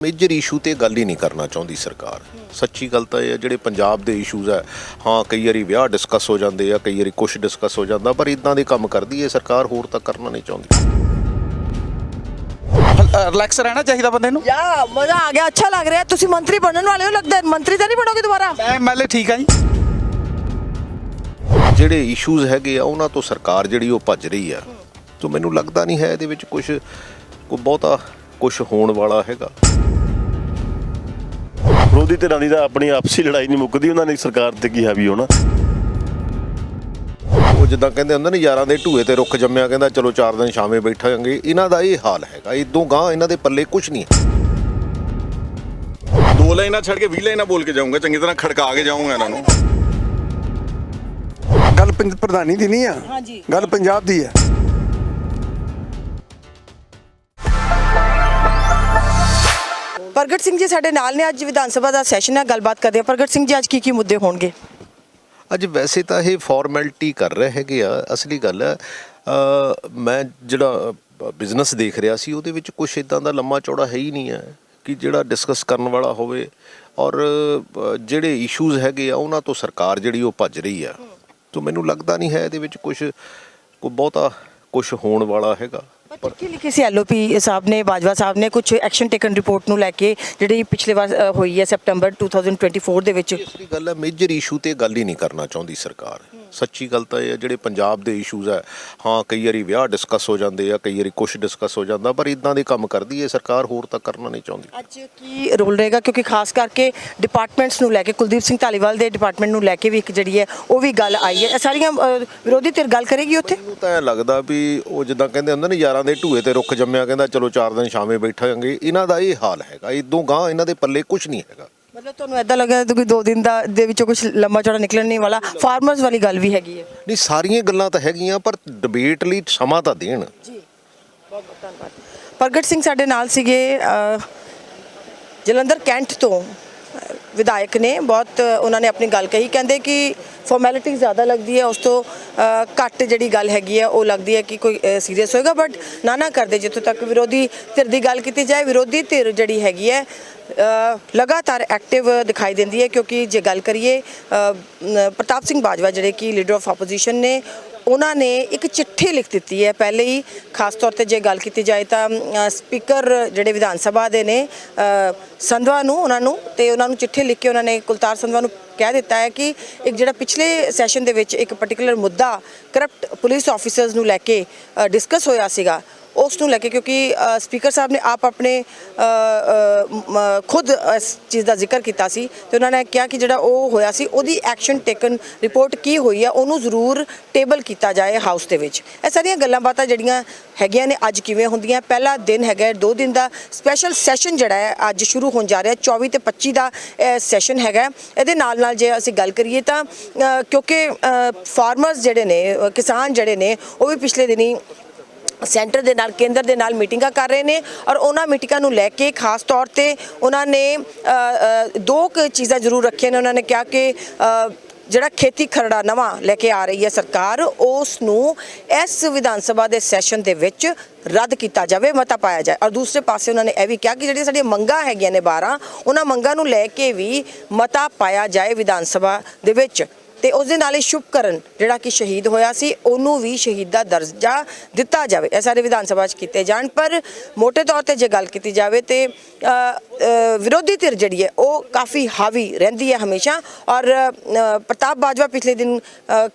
Major issue ਤੇ ਗੱਲ ਹੀ ਨਹੀਂ ਕਰਨਾ ਚਾਹੁੰਦੀ ਸਰਕਾਰ। ਸੱਚੀ ਗੱਲ ਤਾਂ ਇਹ ਹੈ ਜਿਹੜੇ ਪੰਜਾਬ ਦੇ ਇਸ਼ੂਜ਼ ਹੈ ਹਾਂ ਕਈ ਵਾਰੀ ਵਿਆਹ ਡਿਸਕਸ ਹੋ ਜਾਂਦੇ ਆ ਕਈ ਵਾਰੀ ਕੁਝ ਡਿਸਕਸ ਹੋ ਜਾਂਦਾ ਪਰ ਇਦਾਂ ਦੇ ਕੰਮ ਕਰਦੀ ਹੈ ਸਰਕਾਰ ਹੋਰ ਤਾਂ ਕਰਨਾ ਨਹੀਂ ਚਾਹੁੰਦੀ। ਰਿਲੈਕਸ ਰਹਿਣਾ ਚਾਹੀਦਾ ਬੰਦੇ ਨੂੰ। ਯਾ ਮਜ਼ਾ ਆ ਗਿਆ ਅੱਛਾ ਲੱਗ ਰਿਹਾ। ਤੁਸੀਂ ਮੰਤਰੀ ਬਣਨ ਵਾਲੇ ਹੋ ਲੱਗਦਾ ਮੰਤਰੀ ਤਾਂ ਨਹੀਂ ਬਣੋਗੇ ਦੁਬਾਰਾ? ਮੈਂ ਐਮਐਲਏ ਠੀਕ ਆ ਜੀ। ਜਿਹੜੇ ਇਸ਼ੂਜ਼ ਹੈਗੇ ਆ ਉਹਨਾਂ ਤੋਂ ਸਰਕਾਰ ਜਿਹੜੀ ਉਹ ਭੱਜ ਰਹੀ ਆ। ਸੋ ਮੈਨੂੰ ਲੱਗਦਾ ਨਹੀਂ ਹੈ ਇਹਦੇ ਵਿੱਚ ਕੁਝ ਕੋਈ ਬਹੁਤਾ ਕੁਝ ਹੋਣ ਵਾਲਾ ਹੈਗਾ। ਵਿਰੋਧੀ ਧਿਰਾਂ ਦੀ ਤਾਂ ਆਪਣੀ ਆਪਸੀ ਲੜਾਈ ਨਹੀਂ ਮੁੱਕਦੀ ਉਹਨਾਂ ਨੇ ਸਰਕਾਰ ਤੇ ਕੀ ਹਾਵੀ ਹੋਣਾ। ਉਹ ਜਿੱਦਾਂ ਕਹਿੰਦੇ ਹੁੰਦੇ ਨੇ ਯਾਰਾਂ ਦੇ ਢੂਏ ਤੇ ਰੁੱਖ ਜੰਮਿਆ ਕਹਿੰਦਾ ਚਲੋ ਚਾਰ ਦਿਨ ਸ਼ਾਮੇ ਬੈਠਾਂਗੇ। ਇਹਨਾਂ ਦਾ ਇਹ ਹਾਲ ਹੈਗਾ ਇਦੋਂ ਗਾਂ ਇਹਨਾਂ ਦੇ ਪੱਲੇ ਕੁਝ ਨਹੀਂ ਦੋ ਲਾਈਨਾਂ ਛੱਡ ਕੇ 20 ਲਾਈਨਾਂ ਬੋਲ ਕੇ ਜਾਊਂਗਾ ਚੰਗੀ ਤਰ੍ਹਾਂ ਖੜਕਾ ਕੇ ਜਾਊਂਗਾ ਇਹਨਾਂ ਨੂੰ। ਗੱਲ ਪ੍ਰਧਾਨੀ ਦੀ ਨਹੀਂ ਆ? ਹਾਂਜੀ। ਗੱਲ ਪੰਜਾਬ ਦੀ ਹੈ ਪ੍ਰਗਟ ਸਿੰਘ ਜੀ ਸਾਡੇ ਨਾਲ ਨੇ। ਅੱਜ ਵਿਧਾਨ ਸਭਾ ਦਾ ਸੈਸ਼ਨ ਹੈ, ਗੱਲਬਾਤ ਕਰਦੇ ਹਾਂ। ਪ੍ਰਗਟ ਸਿੰਘ ਜੀ, ਅੱਜ ਕੀ ਕੀ ਮੁੱਦੇ ਹੋਣਗੇ? ਅੱਜ ਵੈਸੇ ਤਾਂ ਇਹ ਫਾਰਮੈਲਿਟੀ ਕਰ ਰਹੇ ਹੈਗੇ ਆ। ਅਸਲੀ ਗੱਲ ਹੈ ਮੈਂ ਜਿਹੜਾ ਬਿਜ਼ਨਸ ਦੇਖ ਰਿਹਾ ਸੀ, ਉਹਦੇ ਵਿੱਚ ਕੁਝ ਇਦਾਂ ਦਾ ਲੰਮਾ ਚੌੜਾ ਹੈ ਹੀ ਨਹੀਂ ਹੈ ਕਿ ਜਿਹੜਾ ਡਿਸਕਸ ਕਰਨ ਵਾਲਾ ਹੋਵੇ। ਔਰ ਜਿਹੜੇ ਇਸ਼ੂਜ਼ ਹੈਗੇ ਆ, ਉਹਨਾਂ ਤੋਂ ਸਰਕਾਰ ਜਿਹੜੀ ਉਹ ਭੱਜ ਰਹੀ ਆ। ਤੋਂ ਮੈਨੂੰ ਲੱਗਦਾ ਨਹੀਂ ਹੈ ਇਹਦੇ ਵਿੱਚ ਕੁਝ ਕੋਈ ਬਹੁਤਾ ਕੁਝ ਹੋਣ ਵਾਲਾ ਹੈਗਾ। ਪਰ ਕੀ ਲਿਖੀ ਸੀ ਐਲਓਪੀ ਸਾਹਿਬ ਨੇ ਬਾਜਵਾ ਸਾਹਿਬ ਨੇ ਕੁਝ ਐਕਸ਼ਨ ਟੇਕਨ ਰਿਪੋਰਟ ਨੂੰ ਲੈ ਕੇ ਜਿਹੜੀ ਪਿਛਲੇ ਵਾਰ ਹੋਈ ਹੈ ਸੈਪਟੈਂਬਰ 2024 ਦੇ ਵਿੱਚ। ਅਸਲੀ ਗੱਲ ਹੈ ਮੇਜਰ ਇਸ਼ੂ ਤੇ ਗੱਲ ਹੀ ਨਹੀਂ ਕਰਨਾ ਚਾਹੁੰਦੀ ਸਰਕਾਰ। ਸੱਚੀ ਗੱਲ ਤਾਂ ਇਹ ਹੈ ਜਿਹੜੇ ਪੰਜਾਬ ਦੇ ਇਸ਼ੂਜ਼ ਹੈ ਹਾਂ ਕਈ ਵਾਰੀ ਵਿਆਹ ਡਿਸਕਸ ਹੋ ਜਾਂਦੇ ਆ ਕਈ ਵਾਰੀ ਕੁਝ ਡਿਸਕਸ ਹੋ ਜਾਂਦਾ ਪਰ ਇਦਾਂ ਦੇ ਕੰਮ ਕਰਦੀ ਹੈ ਸਰਕਾਰ ਹੋਰ ਤਾਂ ਕਰਨਾ ਨਹੀਂ ਚਾਹੁੰਦੀ। ਅੱਜ ਕੀ ਰੋਲ ਰਹੇਗਾ? ਕਿਉਂਕਿ ਖਾਸ ਕਰਕੇ ਡਿਪਾਰਟਮੈਂਟਸ ਨੂੰ ਲੈ ਕੇ ਕੁਲਦੀਪ ਸਿੰਘ ਧਾਲੀਵਾਲ ਦੇ ਡਿਪਾਰਟਮੈਂਟ ਨੂੰ ਲੈ ਕੇ ਵੀ ਇੱਕ ਜਿਹੜੀ ਹੈ ਉਹ ਵੀ ਗੱਲ ਆਈ ਹੈ। ਸਾਰੀਆਂ ਵਿਰੋਧੀ ਧਿਰ ਗੱਲ ਕਰੇਗੀ ਉੱਥੇ? ਮੈਨੂੰ ਤਾਂ ਲੱਗਦਾ ਵੀ ਉਹ ਜਿੱਦਾਂ ਕਹਿੰਦੇ ਹੁੰਦੇ ਨੇ ਯਾਰਾਂ ਦੇ ਢੂਏ ਤੇ ਰੁੱਖ ਜੰਮਿਆ ਕਹਿੰਦਾ ਚਲੋ ਚਾਰ ਦਿਨ ਸ਼ਾਮੇ ਬੈਠਾਂਗੇ। ਇਹਨਾਂ ਦਾ ਇਹ ਹਾਲ ਹੈਗਾ ਇਦੋਂ ਗਾਂ ਇਹਨਾਂ ਦੇ ਪੱਲੇ ਕੁਝ ਨਹੀਂ ਹੈਗਾ। ਮਤਲਬ ਤੁਹਾਨੂੰ ਐਦਾਂ ਲੱਗਾ ਕਿ ਦੋ ਦਿਨ ਦਾ ਦੇ ਵਿੱਚੋਂ ਕੁਝ ਲੰਮਾ ਚੌੜਾ ਨਿਕਲਣ ਨਹੀਂ ਵਾਲਾ ਫਾਰਮਰਸ ਵਾਲੀ ਗੱਲ ਵੀ ਹੈਗੀ ਹੈ। ਨਹੀਂ ਸਾਰੀਆਂ ਗੱਲਾਂ ਤਾਂ ਹੈਗੀਆਂ ਪਰ ਡਿਬੇਟ ਲਈ ਸਮਾਂ ਤਾਂ ਦੇਣ। ਜੀ। ਬਹੁਤ ਬਹੁਤ ਧੰਨਵਾਦ। ਪ੍ਰਗਟ ਸਿੰਘ ਸਾਡੇ ਨਾਲ ਸੀਗੇ ਜਲੰਧਰ ਕੈਂਟ ਤੋਂ। ਵਿਧਾਇਕ ਨੇ, ਬਹੁਤ ਉਹਨਾਂ ਨੇ ਆਪਣੀ ਗੱਲ ਕਹੀ। ਕਹਿੰਦੇ ਕਿ ਫਾਰਮੈਲਿਟੀ ਜ਼ਿਆਦਾ ਲੱਗਦੀ ਹੈ, ਉਸ ਤੋਂ ਘੱਟ ਜਿਹੜੀ ਗੱਲ ਹੈਗੀ ਹੈ, ਉਹ ਲੱਗਦੀ ਹੈ ਕਿ ਕੋਈ ਸੀਰੀਅਸ ਹੋਏਗਾ। ਬਟ ਨਾ ਨਾ ਕਰਦੇ, ਜਿੱਥੋਂ ਤੱਕ ਵਿਰੋਧੀ ਧਿਰ ਦੀ ਗੱਲ ਕੀਤੀ ਜਾਏ, ਵਿਰੋਧੀ ਧਿਰ ਜਿਹੜੀ ਹੈਗੀ ਹੈ ਲਗਾਤਾਰ ਐਕਟਿਵ ਦਿਖਾਈ ਦਿੰਦੀ ਹੈ। ਕਿਉਂਕਿ ਜੇ ਗੱਲ ਕਰੀਏ ਪ੍ਰਤਾਪ ਸਿੰਘ ਬਾਜਵਾ ਜਿਹੜੇ ਕਿ ਲੀਡਰ ਆਫ ਆਪੋਜੀਸ਼ਨ ਨੇ ਉਹਨਾਂ ਨੇ ਇੱਕ ਚਿੱਠੀ ਲਿਖ ਦਿੱਤੀ ਹੈ। ਪਹਿਲੇ ਹੀ ਖਾਸ ਤੌਰ ਤੇ ਜੇ ਗੱਲ ਕੀਤੀ ਜਾਏ ਤਾਂ ਸਪੀਕਰ ਜਿਹੜੇ ਵਿਧਾਨ ਸਭਾ ਦੇ ਨੇ ਸੰਧਵਾ ਨੂੰ, ਉਹਨਾਂ ਨੂੰ ਤੇ ਉਹਨਾਂ ਨੂੰ ਚਿੱਠੀ ਲਿਖ ਕੇ ਉਹਨਾਂ ਨੇ ਕੁਲਤਾਰ ਸੰਧਵਾ ਨੂੰ ਕਹਿ ਦਿੱਤਾ ਹੈ ਕਿ ਇੱਕ ਜਿਹੜਾ ਪਿਛਲੇ ਸੈਸ਼ਨ ਦੇ ਵਿੱਚ ਇੱਕ ਪਾਰਟਿਕੂਲਰ ਮੁੱਦਾ ਕਰਪਟ ਪੁਲਿਸ ਆਫੀਸਰਸ ਨੂੰ ਲੈ ਕੇ ਡਿਸਕਸ ਹੋਇਆ ਸੀਗਾ। ਉਸ ਨੂੰ ਲੈ ਕੇ ਕਿਉਂਕਿ ਸਪੀਕਰ ਸਾਹਿਬ ਨੇ ਆਪ ਆਪਣੇ ਖੁਦ ਇਸ ਚੀਜ਼ ਦਾ ਜ਼ਿਕਰ ਕੀਤਾ ਸੀ ਤੇ ਉਹਨਾਂ ਨੇ ਕਿਹਾ ਕਿ ਜਿਹੜਾ ਉਹ ਹੋਇਆ ਸੀ, ਉਹਦੀ ਐਕਸ਼ਨ ਟੇਕਨ ਰਿਪੋਰਟ ਕੀ ਹੋਈ ਹੈ ਉਹਨੂੰ ਜ਼ਰੂਰ ਟੇਬਲ ਕੀਤਾ ਜਾਏ ਹਾਊਸ ਦੇ ਵਿੱਚ। ਇਹ ਸਾਰੀਆਂ ਗੱਲਾਂ ਬਾਤਾਂ ਜਿਹੜੀਆਂ ਹੈਗੀਆਂ ਨੇ, ਅੱਜ ਕਿਵੇਂ ਹੁੰਦੀਆਂ, ਪਹਿਲਾ ਦਿਨ ਹੈਗਾ ਦੋ ਦਿਨ ਦਾ ਸਪੈਸ਼ਲ ਸੈਸ਼ਨ ਜਿਹੜਾ ਹੈ, ਅੱਜ ਸ਼ੁਰੂ ਹੋਣ ਜਾ ਰਿਹਾ ਹੈ 24 ਤੇ 25 ਦਾ ਸੈਸ਼ਨ ਹੈਗਾ ਇਹਦੇ ਨਾਲ ਨਾਲ ਜੇ ਅਸੀਂ ਗੱਲ ਕਰੀਏ ਤਾਂ ਕਿਉਂਕਿ ਫਾਰਮਰਸ ਜਿਹੜੇ ਨੇ ਕਿਸਾਨ ਜਿਹੜੇ ਨੇ, ਉਹ ਵੀ ਪਿਛਲੇ ਦਿਨੀ ਸੈਂਟਰ ਦੇ ਨਾਲ, ਕੇਂਦਰ ਦੇ ਨਾਲ ਮੀਟਿੰਗਾਂ ਕਰ ਰਹੇ ਨੇ ਔਰ ਉਹਨਾਂ ਮੀਟਿੰਗਾਂ ਨੂੰ ਲੈ ਕੇ ਖਾਸ ਤੌਰ ਤੇ ਉਹਨਾਂ ਨੇ ਦੋ ਕੁ ਚੀਜ਼ਾਂ ਜ਼ਰੂਰ ਰੱਖੀਆਂ ਨੇ। ਉਹਨਾਂ ਨੇ ਕਿਹਾ ਕਿ ਜਿਹੜਾ ਖੇਤੀ ਖਰੜਾ ਨਵਾਂ ਲੈ ਕੇ ਆ ਰਹੀ ਹੈ ਸਰਕਾਰ, ਉਸ ਨੂੰ ਇਸ ਵਿਧਾਨ ਸਭਾ ਦੇ ਸੈਸ਼ਨ ਦੇ ਵਿੱਚ ਰੱਦ ਕੀਤਾ ਜਾਵੇ, ਮਤਾ ਪਾਇਆ ਜਾਏ। ਔਰ ਦੂਸਰੇ ਪਾਸੇ ਉਹਨਾਂ ਨੇ ਇਹ ਵੀ ਕਿਹਾ ਕਿ ਜਿਹੜੀਆਂ ਸਾਡੀਆਂ ਮੰਗਾਂ ਹੈਗੀਆਂ ਨੇ 12 ਉਹਨਾਂ ਮੰਗਾਂ ਨੂੰ ਲੈ ਕੇ ਵੀ ਮਤਾ ਪਾਇਆ ਜਾਏ ਵਿਧਾਨ ਸਭਾ ਦੇ ਵਿੱਚ। ਤੇ ਉਸ ਦੇ ਨਾਲ ਹੀ ਸ਼ੁਭਕਰਨ ਜਿਹੜਾ ਕਿ ਸ਼ਹੀਦ ਹੋਇਆ ਸੀ, ਉਹਨੂੰ ਵੀ ਸ਼ਹੀਦ ਦਾ ਦਰਜਾ ਦਿੱਤਾ ਜਾਵੇ। ਇਹ ਸਾਰੇ ਵਿਧਾਨ ਸਭਾ 'ਚ ਕੀਤੇ ਜਾਣ, ਪਰ ਮੋٹے ਤੌਰ ਤੇ ਜੇ ਗੱਲ ਕੀਤੀ ਜਾਵੇ ਤੇ ਵਿਰੋਧੀ ਧਿਰ ਜਿਹੜੀ ਹੈ, ਉਹ ਕਾਫੀ ਹਾਵੀ ਰਹਿੰਦੀ ਹੈ ਹਮੇਸ਼ਾ ਔਰ ਪ੍ਰਤਾਪ ਬਾਜਵਾ ਪਿਛਲੇ ਦਿਨ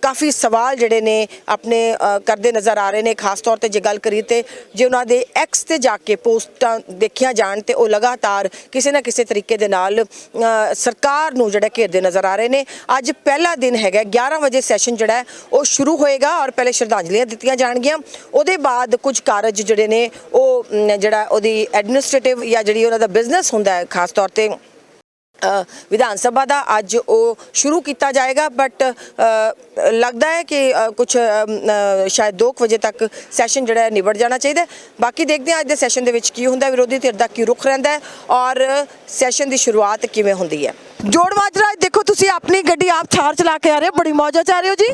ਕਾਫੀ ਸਵਾਲ ਜਿਹੜੇ ਨੇ ਆਪਣੇ ਕਰਦੇ ਨਜ਼ਰ ਆ ਰਹੇ ਨੇ। ਖਾਸ ਤੌਰ ਤੇ ਜੇ ਗੱਲ ਕਰੀਏ ਤੇ ਜੇ ਉਹਨਾਂ ਦੇ ਐਕਸ ਤੇ ਜਾ ਕੇ ਪੋਸਟਾਂ ਦੇਖੀਆਂ ਜਾਣ ਤੇ ਉਹ ਲਗਾਤਾਰ ਕਿਸੇ ਨਾ ਕਿਸੇ ਤਰੀਕੇ ਦੇ ਨਾਲ ਸਰਕਾਰ ਨੂੰ ਜਿਹੜਾ ਘੇਰਦੇ ਨਜ਼ਰ ਆ ਰਹੇ ਨੇ। ਅੱਜ ਪਹਿਲਾ ਦਿਨ ਹੈਗਾ। 11 ਵਜੇ ਸੈਸ਼ਨ ਜਿਹੜਾ ਉਹ ਸ਼ੁਰੂ ਹੋਏਗਾ ਔਰ ਪਹਿਲੇ ਸ਼ਰਧਾਂਜਲੀਆਂ ਦਿੱਤੀਆਂ ਜਾਣਗੀਆਂ। ਉਹਦੇ ਬਾਅਦ ਕੁਝ ਕਾਰਜ ਜਿਹੜੇ ਨੇ, ਉਹ ਜਿਹੜਾ ਉਹਦੀ ਐਡਮਿਨਿਸਟ੍ਰੇਟਿਵ ਜਾਂ ਜਿਹੜੀ ਉਹਨਾਂ ਦਾ ਬਿਜ਼ਨਸ ਹੁੰਦਾ ਹੈ, ਖਾਸ ਤੌਰ ਤੇ ਵਿਧਾਨ ਸਭਾ ਦਾ, ਅੱਜ ਉਹ ਸ਼ੁਰੂ ਕੀਤਾ ਜਾਏਗਾ। ਬਟ ਲੱਗਦਾ ਹੈ ਕਿ ਕੁਝ ਸ਼ਾਇਦ 2 ਵਜੇ ਤੱਕ ਸੈਸ਼ਨ ਜਿਹੜਾ ਨਿਬੜ ਜਾਣਾ ਚਾਹੀਦਾ ਬਾਕੀ ਦੇਖਦੇ ਹਾਂ ਅੱਜ ਦੇ ਸੈਸ਼ਨ ਦੇ ਵਿੱਚ ਕੀ ਹੁੰਦਾ। ਵਿਰੋਧੀ ਧਿਰ ਦਾ ਕੀ ਰੁਖ ਰਹਿੰਦਾ ਹੈ ਔਰ ਸੈਸ਼ਨ ਦੀ ਸ਼ੁਰੂਆਤ ਕਿਵੇਂ ਹੁੰਦੀ ਹੈ। ਜੋੜ ਮਾਜਰਾ ਦੇਖੋ ਤੁਸੀਂ ਆਪਣੀ ਗੱਡੀ ਆਪ ਥਾਰ ਚਲਾ ਕੇ ਆ ਰਹੇ ਹੋ ਬੜੀ ਮੌਜਾਂ ਚ ਆ ਰਹੇ ਹੋ ਜੀ।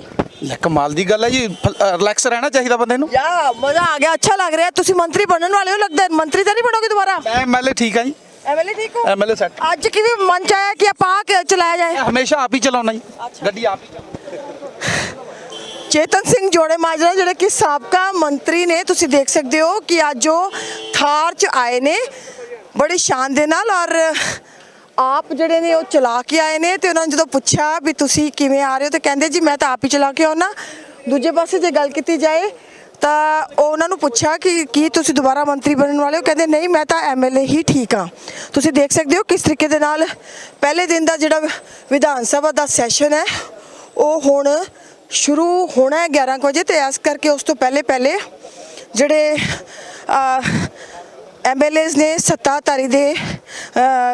ਲੈ ਕਮਾਲ ਦੀ ਗੱਲ ਹੈ ਜੀ ਰਿਲੈਕਸ ਰਹਿਣਾ ਚਾਹੀਦਾ ਬੰਦੇ ਨੂੰ। ਯਾ ਮਜ਼ਾ ਆ ਗਿਆ ਅੱਛਾ ਲੱਗ ਰਿਹਾ। ਤੁਸੀਂ ਮੰਤਰੀ ਬਣਨ ਵਾਲੇ ਹੋ ਲੱਗਦਾ। ਮੰਤਰੀ ਤਾਂ ਨਹੀਂ ਬਣੋਗੇ ਦੁਬਾਰਾ? ਮੈਂ ਐਮਐਲਏ ਠੀਕ ਆ ਜੀ। ਐਮਐਲਏ ਠੀਕ ਹੋ? ਐਮਐਲਏ ਸੈਟ ਅੱਜ ਕਿਵੇਂ ਮਨ ਚ ਆਇਆ ਕਿ ਆਪਾਂ ਕ- ਚਲਾਇਆ ਜਾਏ? ਹਮੇਸ਼ਾ ਆਪ ਹੀ ਚਲਾਉਣਾ ਜੀ। ਗੱਡੀ ਆਪ ਹੀ ਚੇਤਨ ਸਿੰਘ ਜੋੜੇ ਮਾਜਰਾ ਜਿਹੜੇ ਕਿ ਸਾਬਕਾ ਮੰਤਰੀ ਨੇ ਤੁਸੀਂ ਦੇਖ ਸਕਦੇ ਹੋ ਕਿ ਅੱਜ ਉਹ ਥਾਰ ਚ ਆਏ ਨੇ ਬੜੀ ਸ਼ਾਨ ਦੇ ਨਾਲ ਔਰ ਆਪ ਜਿਹੜੇ ਨੇ ਉਹ ਚਲਾ ਕੇ ਆਏ ਨੇ ਤੇ ਉਹਨਾਂ ਨੇ ਜਦੋਂ ਪੁੱਛਿਆ ਵੀ ਤੁਸੀਂ ਕਿਵੇਂ ਆ ਰਹੇ ਹੋ ਤੇ ਕਹਿੰਦੇ ਜੀ ਮੈਂ ਤਾਂ ਆਪ ਹੀ ਚਲਾ ਕੇ ਆਉਣਾ ਦੂਜੇ ਪਾਸੇ ਜੇ ਗੱਲ ਕੀਤੀ ਜਾਏ ਤਾਂ ਉਹ ਉਹਨਾਂ ਨੂੰ ਪੁੱਛਿਆ ਕਿ ਕੀ ਤੁਸੀਂ ਦੁਬਾਰਾ ਮੰਤਰੀ ਬਣਨ ਵਾਲੇ ਹੋ? ਕਹਿੰਦੇ ਨਹੀਂ, ਮੈਂ ਤਾਂ ਐਮਐਲਏ ਹੀ ਠੀਕ ਹਾਂ। ਤੁਸੀਂ ਦੇਖ ਸਕਦੇ ਹੋ ਕਿਸ ਤਰੀਕੇ ਦੇ ਨਾਲ ਪਹਿਲੇ ਦਿਨ ਦਾ ਜਿਹੜਾ ਵਿਧਾਨ ਸਭਾ ਦਾ ਸੈਸ਼ਨ ਹੈ, ਉਹ ਹੁਣ ਸ਼ੁਰੂ ਹੋਣਾ ਹੈ 11 ਕੁ ਵਜੇ ਤੇ ਇਸ ਕਰਕੇ ਉਸ ਤੋਂ ਪਹਿਲੇ ਪਹਿਲੇ ਜਿਹੜੇ ਐਮਐਲਏਜ਼ ਨੇ ਸੱਤਾਧਾਰੀ ਦੇ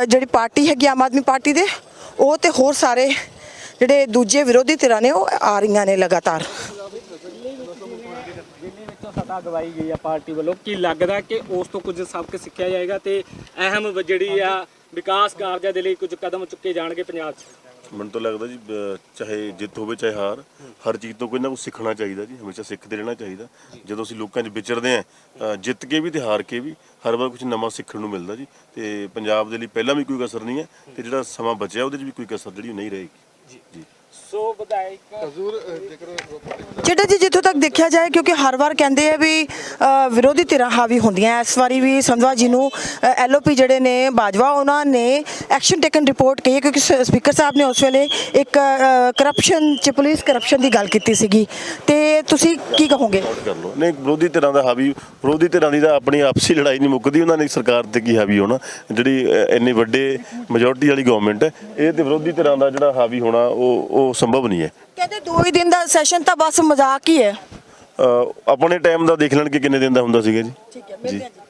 ਜਿਹੜੀ ਪਾਰਟੀ ਹੈਗੀ ਆਮ ਆਦਮੀ ਪਾਰਟੀ ਦੇ, ਉਹ ਤੇ ਹੋਰ ਸਾਰੇ ਜਿਹੜੇ ਦੂਜੇ ਵਿਰੋਧੀ ਧਿਰਾਂ ਨੇ, ਉਹ ਆ ਰਹੀਆਂ ਨੇ ਲਗਾਤਾਰ। ਵਿੱਚੋਂ ਸਦਾ ਅਗਵਾਈ ਗਈ ਆ ਪਾਰਟੀ ਵੱਲੋਂ, ਕੀ ਲੱਗਦਾ ਕਿ ਉਸ ਤੋਂ ਕੁਝ ਸਬਕ ਸਿੱਖਿਆ ਜਾਏਗਾ ਤੇ ਅਹਿਮ ਜਿਹੜੀ ਆ ਵਿਕਾਸ ਕਾਰਜਾਂ ਦੇ ਲਈ ਕੁਝ ਕਦਮ ਚੁੱਕੇ ਜਾਣਗੇ ਪੰਜਾਬ 'ਚ? ਮੈਨੂੰ ਤਾਂ ਲੱਗਦਾ ਜੀ ਚਾਹੇ ਜਿੱਤ ਹੋਵੇ ਚਾਹੇ ਹਾਰ ਹਰ ਚੀਜ਼ ਤੋਂ ਕੋਈ ਨਾ ਕੁਝ ਸਿੱਖਣਾ ਚਾਹੀਦਾ ਜੀ ਹਮੇਸ਼ਾ ਸਿੱਖਦੇ ਰਹਿਣਾ ਚਾਹੀਦਾ। ਜਦੋਂ ਅਸੀਂ ਲੋਕਾਂ 'ਚ ਵਿਚਰਦੇ ਆ ਜਿੱਤ ਕੇ ਵੀ ਤੇ ਹਾਰ ਕੇ ਵੀ ਹਰ ਵਾਰ ਕੁਝ ਨਵਾਂ ਸਿੱਖਣ ਨੂੰ ਮਿਲਦਾ ਜੀ। ਤੇ ਪੰਜਾਬ ਦੇ ਲਈ ਪਹਿਲਾਂ ਵੀ ਕੋਈ ਕਸਰ ਨਹੀਂ ਹੈ ਤੇ ਜਿਹੜਾ ਸਮਾਂ ਬਚਿਆ ਉਹਦੇ 'ਚ ਵੀ ਕੋਈ ਕਸਰ ਜਿਹੜੀ ਨਹੀਂ ਰਹੇਗੀ। ਜੀ। ਸੋ ਵਿਧਾਇਕ ਜੀ ਜਿੱਥੋਂ ਤੱਕ ਦੇਖਿਆ ਜਾਏ ਕਿਉਂਕਿ ਹਰ ਵਾਰ ਕਹਿੰਦੇ ਆ ਵੀ ਅ, ਵਿਰੋਧੀ ਧਿਰਾਂ ਹਾਵੀ ਹੁੰਦੀਆਂ ਇਸ ਵਾਰੀ ਵੀ ਸੰਧਵਾ ਜੀ ਨੂੰ ਐਲਓਪੀ ਜਿਹੜੇ ਨੇ ਬਾਜਵਾ ਉਹਨਾਂ ਨੇ ਐਕਸ਼ਨ ਟੇਕਨ ਰਿਪੋਰਟ ਕਹੀ ਹੈ ਕਿਉਂਕਿ ਸਪੀਕਰ ਸਾਹਿਬ ਨੇ ਉਸ ਵੇਲੇ ਇੱਕ ਕਰਪਸ਼ਨ ਚ ਪੁਲਿਸ ਕਰਪਸ਼ਨ ਦੀ ਗੱਲ ਕੀਤੀ ਸੀਗੀ। ਤੇ ਤੁਸੀਂ ਕੀ ਕਹੋਗੇ? ਨੋਟ ਕਰ ਲਓ। ਨਹੀਂ ਵਿਰੋਧੀ ਧਿਰਾਂ ਦਾ ਹਾਵੀ ਵਿਰੋਧੀ ਧਿਰਾਂ ਦੀ ਤਾਂ ਆਪਣੀ ਆਪਸੀ ਲੜਾਈ ਨਹੀਂ ਮੁੱਕਦੀ ਉਹਨਾਂ ਨੇ ਸਰਕਾਰ ਤੇ ਕੀ ਹਾਵੀ ਹੋਣਾ? ਜਿਹੜੀ ਇੰਨੀ ਵੱਡੇ ਮੈਜੋਰਟੀ ਵਾਲੀ ਗਵਰਨਮੈਂਟ ਹੈ ਇਹ ਤੇ ਵਿਰੋਧੀ ਧਿਰਾਂ ਦਾ ਜਿਹੜਾ ਹਾਵੀ ਹੋਣਾ ਉਹ ਉਹ ਸੰਭਵ ਨਹੀਂ ਹੈ। ਕਹਿੰਦੇ ਦੋ ਹੀ ਦਿਨ ਦਾ ਸੈਸ਼ਨ ਤਾਂ ਬਸ ਮਜ਼ਾਕ ਹੀ ਹੈ। ਅਹ, ਆਪਣੇ ਟਾਈਮ ਦਾ ਦੇਖ ਲੈਣ ਕਿ ਕਿੰਨੇ ਦਿਨ ਦਾ ਹੁੰਦਾ ਸੀਗਾ ਜੀ। ਠੀਕ ਹੈ ਮਿਲਦੇ ਹਾਂ ਜੀ।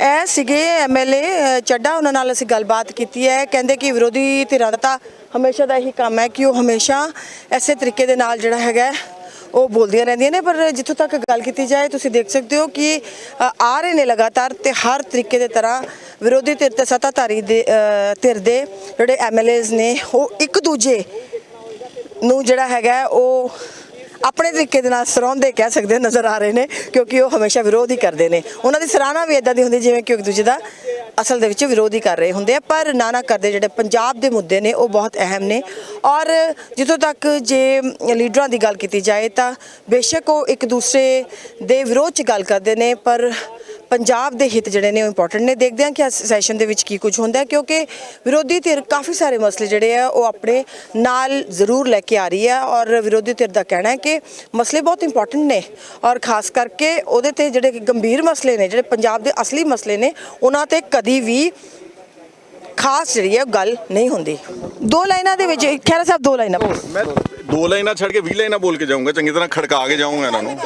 ਇਹ ਸੀਗੇ ਐਮਐਲਏ ਚੱਡਾ ਉਹਨਾਂ ਨਾਲ ਅਸੀਂ ਗੱਲਬਾਤ ਕੀਤੀ ਹੈ। ਕਹਿੰਦੇ ਕਿ ਵਿਰੋਧੀ ਧਿਰਾਂ ਦਾ ਤਾਂ ਹਮੇਸ਼ਾ ਦਾ ਇਹੀ ਕੰਮ ਹੈ ਕਿ ਉਹ ਹਮੇਸ਼ਾ ਐਸੇ ਤਰੀਕੇ ਦੇ ਨਾਲ ਜਿਹੜਾ ਹੈਗਾ ਹੈ, ਉਹ ਬੋਲਦੀਆਂ ਰਹਿੰਦੀਆਂ ਨੇ। ਪਰ ਜਿੱਥੋਂ ਤੱਕ ਗੱਲ ਕੀਤੀ ਜਾਏ ਤੁਸੀਂ ਦੇਖ ਸਕਦੇ ਹੋ ਕਿ ਅ, ਆ ਰਹੇ ਨੇ ਲਗਾਤਾਰ ਤੇ ਹਰ ਤਰੀਕੇ ਦੇ ਤਰ੍ਹਾਂ ਵਿਰੋਧੀ ਧਿਰ ਤੇ ਸੱਤਾਧਾਰੀ ਦੇ ਅ, ਧਿਰ ਦੇ ਜਿਹੜੇ ਐਮਐਲਏਜ਼ ਨੇ ਉਹ ਇੱਕ ਦੂਜੇ ਨੂੰ ਜਿਹੜਾ ਹੈਗਾ ਉਹ ਆਪਣੇ ਤਰੀਕੇ ਦੇ ਨਾਲ ਸਰਾਉਂਦੇ ਕਹਿ ਸਕਦੇ ਨਜ਼ਰ ਆ ਰਹੇ ਨੇ, ਕਿਉਂਕਿ ਉਹ ਹਮੇਸ਼ਾ ਵਿਰੋਧ ਹੀ ਕਰਦੇ ਨੇ। ਉਹਨਾਂ ਦੀ ਸਰਾਹਨਾ ਵੀ ਇਦਾਂ ਦੀ ਹੁੰਦੀ, ਜਿਵੇਂ ਕਿ ਇੱਕ ਦੂਜੇ ਦਾ ਅਸਲ ਦੇ ਵਿੱਚ ਵਿਰੋਧ ਹੀ ਕਰ ਰਹੇ ਹੁੰਦੇ ਆ, ਪਰ ਨਾ ਨਾ ਕਰਦੇ ਜਿਹੜੇ ਪੰਜਾਬ ਦੇ ਮੁੱਦੇ ਨੇ, ਉਹ ਬਹੁਤ ਅਹਿਮ ਨੇ। ਔਰ ਜਿੱਥੋਂ ਤੱਕ ਜੇ ਲੀਡਰਾਂ ਦੀ ਗੱਲ ਕੀਤੀ ਜਾਏ ਤਾਂ ਬੇਸ਼ੱਕ ਉਹ ਇੱਕ ਦੂਸਰੇ ਦੇ ਵਿਰੋਧ 'ਚ ਗੱਲ ਕਰਦੇ ਨੇ, ਪਰ ਪੰਜਾਬ ਦੇ ਹਿੱਤ ਜਿਹੜੇ ਨੇ ਉਹ ਇੰਪੋਰਟੈਂਟ ਨੇ। ਦੇਖਦੇ ਹਾਂ ਕਿ ਸੈਸ਼ਨ ਦੇ ਵਿੱਚ ਕੀ ਕੁਝ ਹੁੰਦਾ ਹੈ ਕਿਉਂਕਿ ਵਿਰੋਧੀ ਧਿਰ ਕਾਫੀ ਸਾਰੇ ਮਸਲੇ ਜਿਹੜੇ ਆ ਉਹ ਆਪਣੇ ਨਾਲ ਜ਼ਰੂਰ ਲੈ ਕੇ ਆ ਰਹੀ ਹੈ ਔਰ ਵਿਰੋਧੀ ਧਿਰ ਦਾ ਕਹਿਣਾ ਹੈ ਕਿ ਮਸਲੇ ਬਹੁਤ ਇੰਪੋਰਟੈਂਟ ਨੇ ਔਰ ਖਾਸ ਕਰਕੇ ਉਹਦੇ ਤੇ ਜਿਹੜੇ ਗੰਭੀਰ ਮਸਲੇ ਨੇ ਜਿਹੜੇ ਪੰਜਾਬ ਦੇ ਅਸਲੀ ਮਸਲੇ ਨੇ ਉਹਨਾਂ ਤੇ ਕਦੀ ਵੀ ਖਾਸ ਜਿਹੜੀ ਹੈ ਗੱਲ ਨਹੀਂ ਹੁੰਦੀ। ਦੋ ਲਾਈਨਾਂ ਦੇ ਵਿੱਚ ਖੈਰਾ ਸਾਹਿਬ ਦੋ ਲਾਈਨਾਂ। ਮੈਂ ਦੋ ਲਾਈਨਾਂ ਛੱਡ ਕੇ 20 ਲਾਈਨਾਂ ਬੋਲ ਕੇ ਜਾਊਂਗਾ ਚੰਗੀ ਤਰ੍ਹਾਂ ਖੜਕਾ ਕੇ ਜਾਊਂਗਾ ਇਹਨਾਂ ਨੂੰ।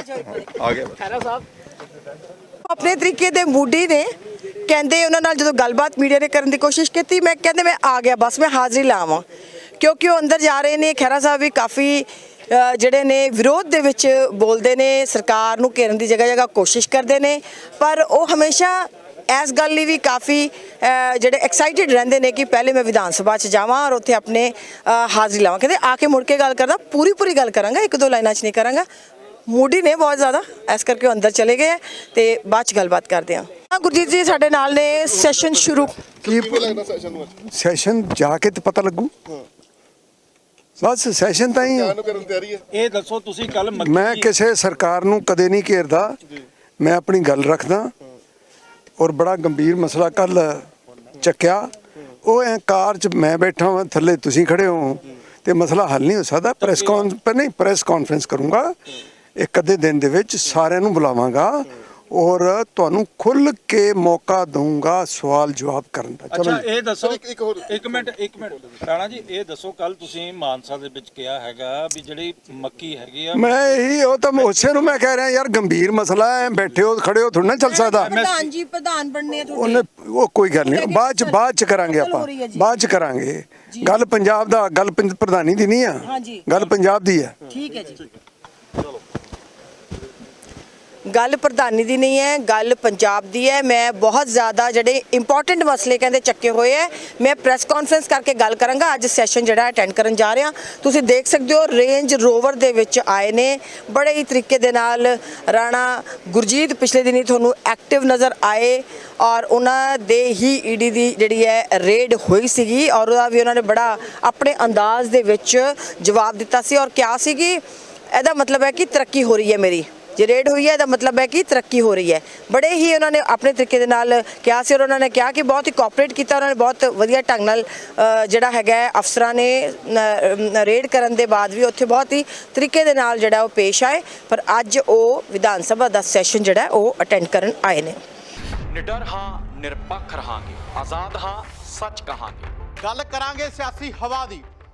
ਆ ਗਿਆ। ਖੈਰਾ ਸਾਹਿਬ। ਆਪਣੇ ਤਰੀਕੇ ਦੇ ਮੂਡੀ ਨੇ, ਕਹਿੰਦੇ ਉਹਨਾਂ ਨਾਲ ਜਦੋਂ ਗੱਲਬਾਤ ਮੀਡੀਆ ਨੇ ਕਰਨ ਦੀ ਕੋਸ਼ਿਸ਼ ਕੀਤੀ, ਮੈਂ ਕਹਿੰਦੇ ਮੈਂ ਆ ਗਿਆ, ਬਸ ਮੈਂ ਹਾਜ਼ਰੀ ਲਾਵਾਂ। ਕਿਉਂਕਿ ਉਹ ਅੰਦਰ ਜਾ ਰਹੇ ਨੇ, ਖਹਿਰਾ ਸਾਹਿਬ ਵੀ ਕਾਫੀ ਜਿਹੜੇ ਨੇ ਵਿਰੋਧ ਦੇ ਵਿੱਚ ਬੋਲਦੇ ਨੇ, ਸਰਕਾਰ ਨੂੰ ਘੇਰਨ ਦੀ ਜਗ੍ਹਾ ਜਗ੍ਹਾ ਕੋਸ਼ਿਸ਼ ਕਰਦੇ ਨੇ, ਪਰ ਉਹ ਹਮੇਸ਼ਾ ਇਸ ਗੱਲ ਲਈ ਵੀ ਕਾਫੀ ਜਿਹੜੇ ਐਕਸਾਈਟਿਡ ਰਹਿੰਦੇ ਨੇ ਕਿ ਪਹਿਲੇ ਮੈਂ ਵਿਧਾਨ ਸਭਾ 'ਚ ਜਾਵਾਂ ਔਰ ਉੱਥੇ ਆਪਣੇ ਹਾਜ਼ਰੀ ਲਾਵਾਂ। ਕਹਿੰਦੇ ਆ ਕੇ ਮੁੜ ਕੇ ਗੱਲ ਕਰਦਾ ਪੂਰੀ ਪੂਰੀ ਗੱਲ ਕਰਾਂਗਾ ਇੱਕ ਦੋ ਲਾਈਨਾਂ 'ਚ ਨਹੀਂ ਕਰਾਂਗਾ। ਮੂਡੀ ਨੇ ਬਹੁਤ ਜ਼ਿਆਦਾ। ਇਸ ਕਰਕੇ ਉਹ ਅੰਦਰ ਚਲੇ ਗਏ ਤੇ ਬਾਅਦ 'ਚ ਗੱਲਬਾਤ ਕਰਦੇ ਹਾਂ, ਗੁਰਜੀਤ ਜੀ ਸਾਡੇ ਨਾਲ ਨੇ ਸੈਸ਼ਨ ਸ਼ੁਰੂ। ਕੀ ਸੈਸ਼ਨ ਜਾ ਕੇ ਤੇ ਪਤਾ ਲੱਗੂ। ਬਸ ਸੈਸ਼ਨ ਤਾਂ ਹੀ ਆ। ਇਹ ਦੱਸੋ ਤੁਸੀਂ ਕੱਲ ਮੈਂ ਕਿਸੇ ਸਰਕਾਰ ਨੂੰ ਕਦੇ ਨਹੀਂ ਘੇਰਦਾ। ਮੈਂ ਆਪਣੀ ਗੱਲ ਰੱਖਦਾ। ਔਰ ਬੜਾ ਗੰਭੀਰ ਮਸਲਾ ਕੱਲ ਚੱਕਿਆ। ਉਹ ਐ ਕਾਰ 'ਚ ਮੈਂ ਬੈਠਾ ਹਾਂ ਥੱਲੇ ਤੁਸੀਂ ਖੜੇ ਹੋ। ਤੇ ਮਸਲਾ ਹੱਲ ਨਹੀਂ ਹੋ ਸਕਦਾ। ਪ੍ਰੈਸ ਕਾਨ ਪਰ ਨਹੀਂ ਪ੍ਰੈਸ ਕਾਨਫਰੰਸ ਕਰੂੰਗਾ। ਇੱਕ ਅੱਧੇ ਦਿਨ ਦੇ ਵਿੱਚ ਸਾਰਿਆਂ ਨੂੰ ਬੁਲਾਵਾਂਗਾ ਔਰ ਤੁਹਾਨੂੰ ਖੁੱਲ ਕੇ ਮੌਕਾ ਦਊਂਗਾ ਸਵਾਲ ਜਵਾਬ ਕਰਨ ਦਾ। ਚਲੋ ਅੱਛਾ ਇਹ ਦੱਸੋ ਇੱਕ ਹੋਰ ਇੱਕ ਮਿੰਟ ਇੱਕ ਮਿੰਟ। ਰਾਣਾ ਜੀ ਇਹ ਦੱਸੋ ਕੱਲ ਤੁਸੀਂ ਮਾਨਸਾ ਦੇ ਵਿੱਚ ਕਿਹਾ ਹੈਗਾ ਵੀ ਜਿਹੜੀ ਮੱਕੀ ਹੈਗੀ ਆ ਮੈਂ ਇਹੀ ਉਹ ਤਾਂ ਉਸੇ ਨੂੰ ਮੈਂ ਕਹਿ ਰਿਹਾ ਯਾਰ ਗੰਭੀਰ ਮਸਲਾ ਹੈ ਬੈਠੇ ਹੋ ਖੜੇ ਹੋ ਥੋੜਾ ਨਾ ਚੱਲ ਸਕਦਾ। ਪ੍ਰਧਾਨ ਜੀ ਪ੍ਰਧਾਨ ਬਣਨੇ ਉਹਨੇ ਉਹ ਕੋਈ ਗੱਲ ਨਹੀਂ ਬਾਅਦ ਚ ਬਾਅਦ ਚ ਕਰਾਂਗੇ ਆਪਾਂ। ਬਾਅਦ ਚ ਕਰਾਂਗੇ। ਗੱਲ ਪੰਜਾਬ ਦਾ ਗੱਲ ਪ੍ਰਧਾਨੀ ਦੀ ਨਹੀਂ ਆ। ਗੱਲ ਪੰਜਾਬ ਦੀ ਹੈ। ਠੀਕ ਹੈ ਜੀ। ਗੱਲ ਪ੍ਰਧਾਨੀ ਦੀ ਨਹੀਂ ਹੈ, ਗੱਲ ਪੰਜਾਬ ਦੀ ਹੈ। ਮੈਂ ਬਹੁਤ ਜ਼ਿਆਦਾ ਜਿਹੜੇ ਇੰਪੋਰਟੈਂਟ ਮਸਲੇ ਕਹਿੰਦੇ ਚੱਕੇ ਹੋਏ ਹੈ। ਮੈਂ ਪ੍ਰੈਸ ਕਾਨਫਰੰਸ ਕਰਕੇ ਗੱਲ ਕਰਾਂਗਾ। ਅੱਜ ਸੈਸ਼ਨ ਜਿਹੜਾ ਅਟੈਂਡ ਕਰਨ ਜਾ ਰਿਹਾ। ਤੁਸੀਂ ਦੇਖ ਸਕਦੇ ਹੋ ਰੇਂਜ ਰੋਵਰ ਦੇ ਵਿੱਚ ਆਏ ਨੇ। ਬੜੇ ਹੀ ਤਰੀਕੇ ਦੇ ਨਾਲ ਰਾਣਾ ਗੁਰਜੀਤ ਪਿਛਲੇ ਦਿਨੀ ਤੁਹਾਨੂੰ ਐਕਟਿਵ ਨਜ਼ਰ ਆਏ ਔਰ ਉਹਨਾਂ ਦੇ ਹੀ ਈਡੀ ਦੀ ਜਿਹੜੀ ਹੈ ਰੇਡ ਹੋਈ ਸੀਗੀ ਔਰ ਉਹਦਾ ਵੀ ਉਹਨਾਂ ਨੇ ਬੜਾ ਆਪਣੇ ਅੰਦਾਜ਼ ਦੇ ਵਿੱਚ ਜਵਾਬ ਦਿੱਤਾ ਸੀ। ਔਰ ਕਿਹਾ ਸੀ ਕਿ ਇਹਦਾ ਮਤਲਬ ਹੈ ਕਿ ਤਰੱਕੀ ਹੋ ਰਹੀ ਹੈ ਮੇਰੀ। ਜੇ ਰੇਡ ਹੋਈ ਹੈ ਇਹਦਾ ਮਤਲਬ ਹੈ ਕਿ ਤਰੱਕੀ ਹੋ ਰਹੀ ਹੈ। ਬੜੇ ਹੀ ਉਹਨਾਂ ਨੇ ਆਪਣੇ ਤਰੀਕੇ ਦੇ ਨਾਲ ਕਿਹਾ ਸੀ ਔਰ ਉਹਨਾਂ ਨੇ ਕਿਹਾ ਕਿ ਬਹੁਤ ਹੀ ਕੋਆਪਰੇਟ ਕੀਤਾ। ਉਹਨਾਂ ਨੇ ਬਹੁਤ ਵਧੀਆ ਢੰਗ ਨਾਲ ਜਿਹੜਾ ਹੈਗਾ ਅਫਸਰਾਂ ਨੇ ਰੇਡ ਕਰਨ ਦੇ ਬਾਅਦ ਵੀ ਉੱਥੇ ਬਹੁਤ ਹੀ ਤਰੀਕੇ ਦੇ ਨਾਲ ਜਿਹੜਾ ਉਹ ਪੇਸ਼ ਆਏ। ਪਰ ਅੱਜ ਉਹ ਵਿਧਾਨ ਸਭਾ ਦਾ ਸੈਸ਼ਨ ਜਿਹੜਾ ਹੈ, ਉਹ ਅਟੈਂਡ ਕਰਨ ਆਏ ਨੇ। ਨਿਡਰ ਹਾਂ ਨਿਰਪੱਖ ਰਹਾਂਗੇ। ਆਜ਼ਾਦ ਹਾਂ ਸੱਚ ਕਹਾਂਗੇ। ਗੱਲ ਕਰਾਂਗੇ ਸਿਆਸੀ ਹਵਾ ਦੀ।